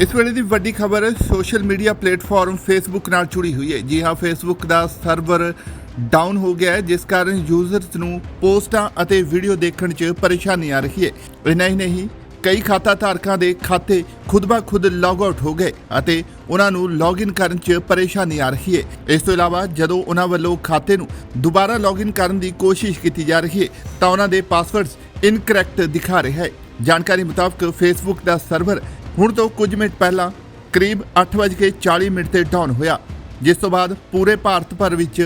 ਇਸ ਵੇਲੇ ਦੀ ਵੱਡੀ ਖਬਰ, ਸੋਸ਼ਲ ਮੀਡੀਆ ਪਲੇਟਫਾਰਮ ਫੇਸਬੁੱਕ ਨਾਲ ਜੁੜੀ ਹੋਈ ਹੈ। ਜੀ ਹਾਂ ਫੇਸਬੁੱਕ ਦਾ ਸਰਵਰ ਡਾਊਨ ਹੋ ਗਿਆ ਹੈ, ਜਿਸ ਕਾਰਨ ਯੂਜ਼ਰਸ ਨੂੰ ਪੋਸਟਾਂ ਅਤੇ ਵੀਡੀਓ ਦੇਖਣ 'ਚ ਪਰੇਸ਼ਾਨੀ ਆ ਰਹੀ ਹੈ। ਇੰਨਾ ਹੀ ਨਹੀਂ, ਕਈ ਖਾਤਾ ਧਾਰਕਾਂ ਦੇ ਖਾਤੇ ਖੁਦ ਖੁਦ ਲੌਗ ਆਊਟ ਹੋ ਗਏ ਅਤੇ ਉਹਨਾਂ ਨੂੰ ਲੌਗਇਨ ਕਰਨ 'ਚ ਪਰੇਸ਼ਾਨੀ ਆ ਰਹੀ ਹੈ। ਇਸ ਤੋਂ ਇਲਾਵਾ, ਜਦੋਂ ਉਹਨਾਂ ਵੱਲੋਂ ਖਾਤੇ ਨੂੰ ਦੁਬਾਰਾ ਲੌਗਇਨ ਕਰਨ ਦੀ ਕੋਸ਼ਿਸ਼ ਕੀਤੀ ਜਾ ਰਹੀ ਹੈ, ਤਾਂ ਉਹਨਾਂ ਦੇ ਪਾਸਵਰਡਸ ਇਨਕਰੈਕਟ ਦਿਖਾ ਰਿਹਾ ਹੈ। ਜਾਣਕਾਰੀ ਮੁਤਾਬਕ ਫੇਸਬੁੱਕ ਦਾ ਸਰਵਰ ਹੁਣ ਤੋਂ ਕੁਝ ਮਿੰਟ ਪਹਿਲਾਂ ਕਰੀਬ 8:40 ਮਿੰਟ ਤੇ ਡਾਊਨ ਹੋਇਆ, ਜਿਸ ਤੋਂ ਬਾਅਦ ਪੂਰੇ ਭਾਰਤ ਭਰ ਵਿੱਚ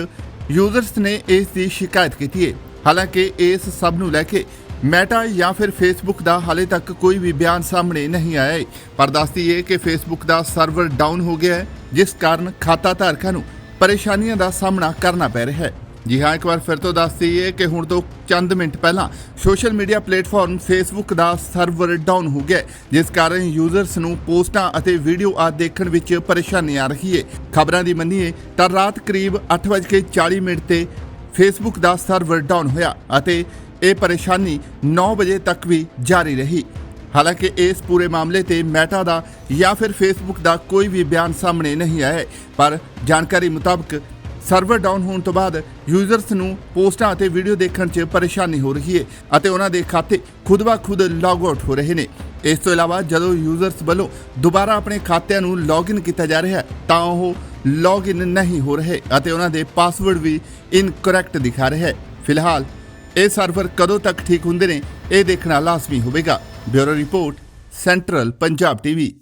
ਯੂਜ਼ਰਸ ਨੇ ਇਸ ਦੀ ਸ਼ਿਕਾਇਤ ਕੀਤੀ ਹੈ। ਹਾਲਾਂਕਿ ਇਸ ਸਭ ਨੂੰ ਲੈ ਕੇ ਮੈਟਾ ਜਾਂ ਫਿਰ ਫੇਸਬੁੱਕ ਦਾ ਹਾਲੇ ਤੱਕ ਕੋਈ ਵੀ ਬਿਆਨ ਸਾਹਮਣੇ ਨਹੀਂ ਆਇਆ ਹੈ। ਪਰ ਦੱਸਦੀ ਹੈ ਕਿ ਫੇਸਬੁੱਕ ਦਾ ਸਰਵਰ ਡਾਊਨ ਹੋ ਗਿਆ ਹੈ, ਜਿਸ ਕਾਰਨ ਖਾਤਾ ਧਾਰਕਾਂ ਨੂੰ ਪਰੇਸ਼ਾਨੀਆਂ ਦਾ ਸਾਹਮਣਾ ਕਰਨਾ ਪੈ ਰਿਹਾ ਹੈ। ਜੀ ਹਾਂ, ਇੱਕ ਵਾਰ ਫਿਰ ਤੋਂ ਦੱਸ ਦਈਏ ਕਿ ਹੁਣ ਤੋਂ ਚੰਦ ਮਿੰਟ ਪਹਿਲਾਂ ਸੋਸ਼ਲ ਮੀਡੀਆ ਪਲੇਟਫਾਰਮ ਫੇਸਬੁੱਕ ਦਾ ਸਰਵਰ ਡਾਊਨ ਹੋ ਗਿਆ ਜਿਸ ਕਾਰਨ ਯੂਜ਼ਰਸ ਨੂੰ ਪੋਸਟਾਂ ਅਤੇ ਵੀਡੀਓ ਆ ਦੇਖਣ ਵਿੱਚ ਪਰੇਸ਼ਾਨੀ ਆ ਰਹੀ ਹੈ। ਖਬਰਾਂ ਦੀ ਮੰਨੀਏ ਤਾਂ ਰਾਤ ਕਰੀਬ 8:40 ਮਿੰਟ ਤੇ ਫੇਸਬੁੱਕ ਦਾ ਸਰਵਰ ਡਾਊਨ ਹੋਇਆ ਅਤੇ ਇਹ ਪਰੇਸ਼ਾਨੀ 9 ਵਜੇ ਤੱਕ ਵੀ ਜਾਰੀ ਰਹੀ। ਹਾਲਾਂਕਿ ਇਸ ਪੂਰੇ ਮਾਮਲੇ ਤੇ ਮੈਟਾ ਦਾ ਜਾਂ ਫਿਰ ਫੇਸਬੁੱਕ ਦਾ ਕੋਈ ਵੀ ਬਿਆਨ ਸਾਹਮਣੇ ਨਹੀਂ ਆਇਆ ਪਰ ਜਾਣਕਾਰੀ ਮੁਤਾਬਕ ਸਰਵਰ ਡਾਊਨ ਹੋਣ ਤੋਂ ਬਾਅਦ ਯੂਜ਼ਰਸ ਨੂੰ ਪੋਸਟਾਂ ਅਤੇ ਵੀਡੀਓ ਦੇਖਣ 'ਚ ਪਰੇਸ਼ਾਨੀ ਹੋ ਰਹੀ ਹੈ ਅਤੇ ਉਹਨਾਂ ਦੇ ਖਾਤੇ ਖੁਦ ਬਾ ਖੁਦ ਲੌਗ ਆਊਟ ਹੋ ਰਹੇ ਨੇ। ਇਸ ਤੋਂ ਇਲਾਵਾ ਜਦੋਂ ਯੂਜ਼ਰਸ ਵੱਲੋਂ ਦੁਬਾਰਾ ਆਪਣੇ ਖਾਤਿਆਂ ਨੂੰ ਲੌਗਇਨ ਕੀਤਾ ਜਾ ਰਿਹਾ ਹੈ, ਤਾਂ ਉਹ ਲੌਗਇਨ ਨਹੀਂ ਹੋ ਰਹੇ ਅਤੇ ਉਹਨਾਂ ਦੇ ਪਾਸਵਰਡ ਵੀ ਇਨਕਰੈਕਟ ਦਿਖਾ ਰਿਹਾ ਹੈ। ਫਿਲਹਾਲ ਇਹ ਸਰਵਰ ਕਦੋਂ ਤੱਕ ਠੀਕ ਹੁੰਦੇ ਨੇ, ਇਹ ਦੇਖਣਾ ਲਾਜ਼ਮੀ ਹੋਵੇਗਾ। Bureau report, central Punjab TV.